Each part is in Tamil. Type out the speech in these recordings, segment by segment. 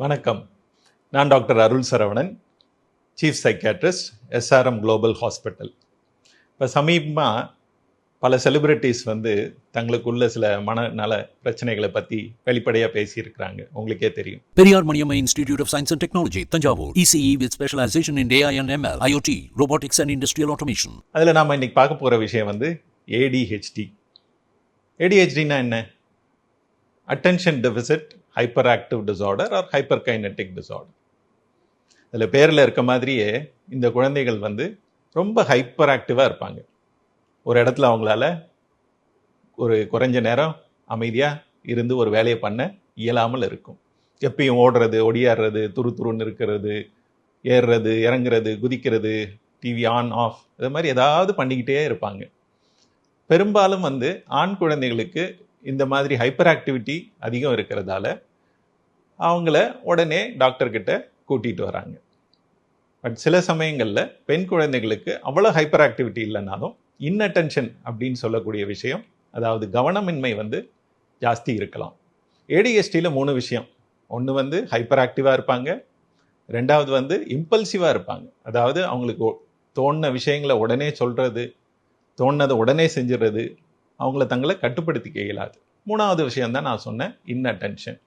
வணக்கம். நான் doctor Arul Saravanan chief psychiatrist SRM global hospital இப்போ சமீபமாக பல செலிபிரிட்டிஸ் வந்து தங்களுக்குள்ள சில மனநல பிரச்சனைகளை பற்றி வெளிப்படையாக பேசியிருக்கிறாங்க. உங்களுக்கே தெரியும். Periyar Maniamma Institute of Science and Technology, Tanjavur. ECE with specialization in AI and ML, IoT, robotics and industrial automation. அதில் நாம் இன்னைக்கு பார்க்க போகிற விஷயம் வந்து ஏடிஹெச்டி ஏடிஹெச்டினா என்ன? Attention deficit hyper active disorder or hyper kinetic disorder அதில் பேரில் இருக்க மாதிரியே இந்த குழந்தைகள் வந்து ரொம்ப ஹைப்பர் ஆக்டிவாக இருப்பாங்க. ஒரு இடத்துல அவங்களால ஒரு குறைஞ்ச நேரம் அமைதியாக இருந்து ஒரு வேலையை பண்ண இயலாமல் இருக்கும். எப்பயும் ஓடுறது ஒடியாடுறது துரு துருன்னு இருக்கிறது ஏறுறது இறங்குறது குதிக்கிறது டிவி ஆன் ஆஃப் இது மாதிரி ஏதாவது பண்ணிக்கிட்டே இருப்பாங்க. பெரும்பாலும் வந்து ஆண் குழந்தைகளுக்கு இந்த மாதிரி ஹைப்பர் ஆக்டிவிட்டி அதிகம் இருக்கிறதால அவங்கள உடனே டாக்டர்கிட்ட கூட்டிகிட்டு வராங்க. பட் சில சமயங்களில் பெண் குழந்தைகளுக்கு அவ்வளோ ஹைப்பர் ஆக்டிவிட்டி இல்லைனாலும் இன்னட்டென்ஷன் அப்படின்னு சொல்லக்கூடிய விஷயம் அதாவது கவனமின்மை வந்து ஜாஸ்தி இருக்கலாம். ஏடிஎஸ்டியில் மூணு விஷயம். ஒன்று வந்து ஹைப்பர் ஆக்டிவாக இருப்பாங்க. ரெண்டாவது வந்து இம்பல்சிவாக இருப்பாங்க. அதாவது அவங்களுக்கு தோணின விஷயங்களை உடனே சொல்கிறது தோணுனதை உடனே செஞ்சிடுறது அவங்கள தங்களை கட்டுப்படுத்திக்க இயலாது. மூணாவது விஷயம் தான் நான் சொன்னேன் இன்னட்டென்ஷன்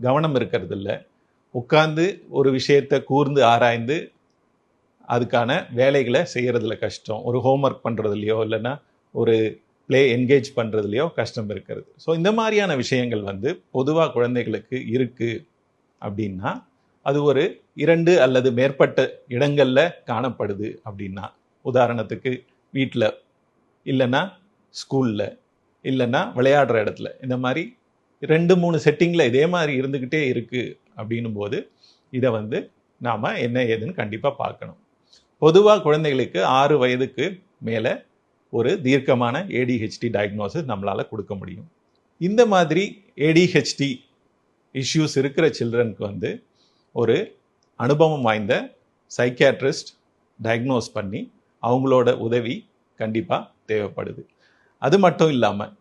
கவனம் இருக்கிறது இல்லை உட்கார்ந்து ஒரு விஷயத்தை கூர்ந்து ஆராய்ந்து அதுக்கான வேலைகளை செய்கிறதுல கஷ்டம். ஒரு ஹோம்ஒர்க் பண்ணுறதுலையோ இல்லைன்னா ஒரு ப்ளே என்கேஜ் பண்ணுறதுலையோ கஷ்டம் இருக்கிறது. ஸோ இந்த மாதிரியான விஷயங்கள் வந்து பொதுவாக குழந்தைகளுக்கு இருக்குது அப்படின்னா அது ஒரு இரண்டு அல்லது மேற்பட்ட இடங்களில் காணப்படுது அப்படின்னா உதாரணத்துக்கு வீட்டில் இல்லைன்னா ஸ்கூலில் இல்லைன்னா விளையாடுற இடத்துல. இந்த மாதிரி ரெண்டு மூணு செட்டிங்கில் இதே மாதிரி இருந்துக்கிட்டே இருக்குது அப்படின்னும் போது இதை வந்து நாம் என்ன ஏதுன்னு கண்டிப்பாக பார்க்கணும். பொதுவாக குழந்தைகளுக்கு ஆறு வயதுக்கு மேலே ஒரு தீர்க்கமான ஏடிஹெச்டி டயக்னோசிஸ் நம்மளால் கொடுக்க முடியும். இந்த மாதிரி ஏடிஹெச்டி இஷ்யூஸ் இருக்கிற சில்ட்ரனுக்கு வந்து ஒரு அனுபவம் வாய்ந்த சைக்கியாட்ரிஸ்ட் டயக்னோஸ் பண்ணி அவங்களோட உதவி கண்டிப்பாக தேவைப்படுது. அது மட்டும் இல்லாமல்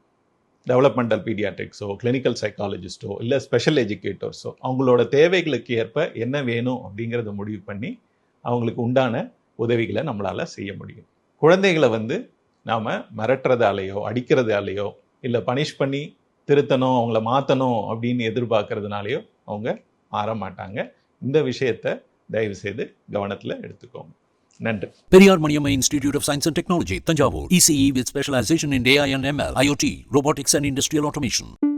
டெவலப்மெண்டல் பீடியாட்ரிக்ஸோ கிளினிக்கல் சைக்காலஜிஸ்ட்டோ இல்லை ஸ்பெஷல் எஜுகேட்டர்ஸோ அவங்களோட தேவைகளுக்கு ஏற்ப என்ன வேணும் அப்படிங்கிறத முடிவு பண்ணி அவங்களுக்கு உண்டான உதவிகளை நம்மளால் செய்ய முடியும். குழந்தைகளை வந்து நாம் மிரட்டுறதாலேயோ அடிக்கிறதாலேயோ இல்லை பனிஷ் பண்ணி திருத்தணும் அவங்கள மாற்றணும் அப்படின்னு எதிர்பார்க்கறதுனாலையோ அவங்க மாற மாட்டாங்க. இந்த விஷயத்தை தயவு செய்து கவனத்தில் எடுத்துக்கோங்க. நன்றி Periyar Maniamma Institute of Science and Technology, Tanjavur. ECE with specialization in AI and ML, IoT, robotics and industrial automation.